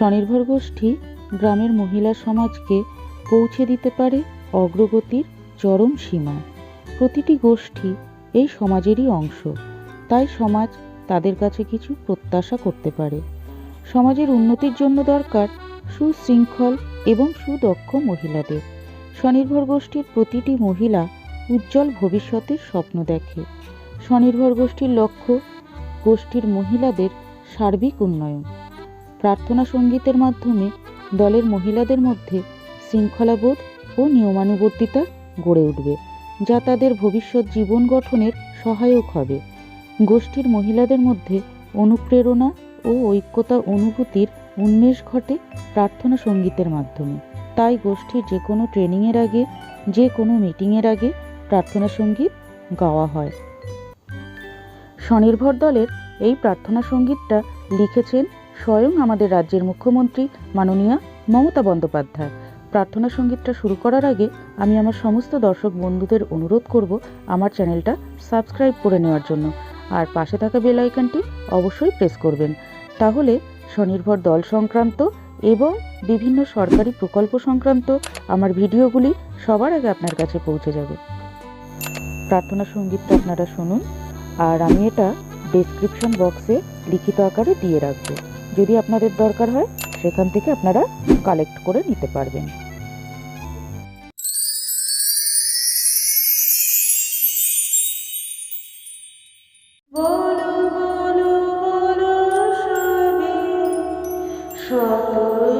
স্বনির্ভর গোষ্ঠী গ্রামের মহিলা সমাজকে পৌঁছে দিতে পারে অগ্রগতির চরম সীমায় প্রতিটি গোষ্ঠী এই সমাজেরই অংশ, তাই সমাজ তাদের কাছে কিছু প্রত্যাশা করতে পারে। সমাজের উন্নতির জন্য দরকার সুশৃঙ্খল এবং সুদক্ষ মহিলাদের। স্বনির্ভর গোষ্ঠীর প্রতিটি মহিলা উজ্জ্বল ভবিষ্যতের স্বপ্ন দেখে। স্বনির্ভর গোষ্ঠীর লক্ষ্য গোষ্ঠীর মহিলাদের সার্বিক উন্নয়ন। প্রার্থনা সঙ্গীতের মাধ্যমে দলের মহিলাদের মধ্যে শৃঙ্খলাবোধ ও নিয়মানুবর্তিতা গড়ে উঠবে, যা তাদের ভবিষ্যৎ জীবন গঠনের সহায়ক হবে। গোষ্ঠীর মহিলাদের মধ্যে অনুপ্রেরণা ও ঐক্যতা অনুভূতির উন্মেষ ঘটে প্রার্থনা সঙ্গীতের মাধ্যমে। তাই গোষ্ঠীর যে কোনো ট্রেনিংয়ের আগে, যে কোনো মিটিংয়ের আগে প্রার্থনা সংগীত গাওয়া হয়। স্বনির্ভর দলের এই প্রার্থনা সঙ্গীতটা লিখেছেন স্বয়ং আমাদের রাজ্যের মুখ্যমন্ত্রী মাননীয়া মমতা বন্দ্যোপাধ্যায়। প্রার্থনা সঙ্গীতটা শুরু করার আগে আমি আমার সমস্ত দর্শক বন্ধুদের অনুরোধ করব আমার চ্যানেলটা সাবস্ক্রাইব করে নেওয়ার জন্য। আর পাশে থাকা বেল আইকনটি অবশ্যই প্রেস করবেন। তাহলে স্বনির্ভর দল সংক্রান্ত এবং বিভিন্ন সরকারি প্রকল্প সংক্রান্ত আমার ভিডিওগুলি সবার আগে আপনার কাছে পৌঁছে যাবে। প্রার্থনা সঙ্গীতটা আপনারা শুনুন। আর আমি এটা ডেসক্রিপশন বক্সে লিখিত আকারে দিয়ে রাখব। যদি আপনাদের দরকার হয় সেখান থেকে আপনারা কালেক্ট করে নিতে পারবেন। সবে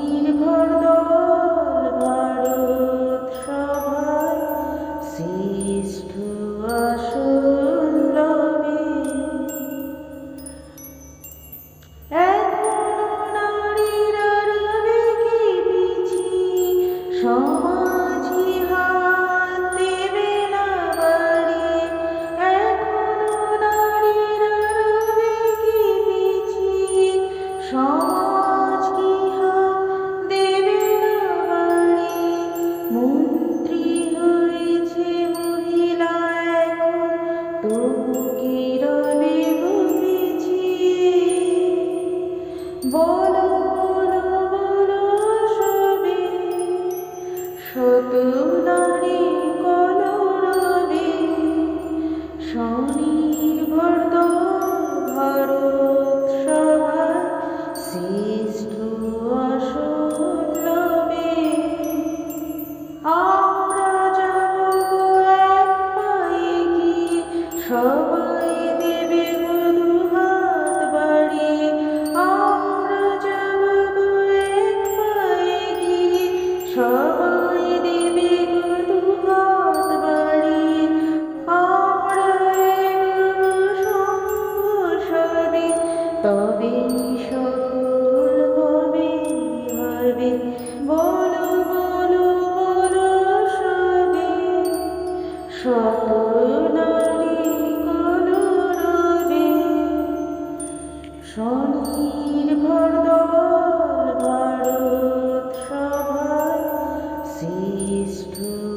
is.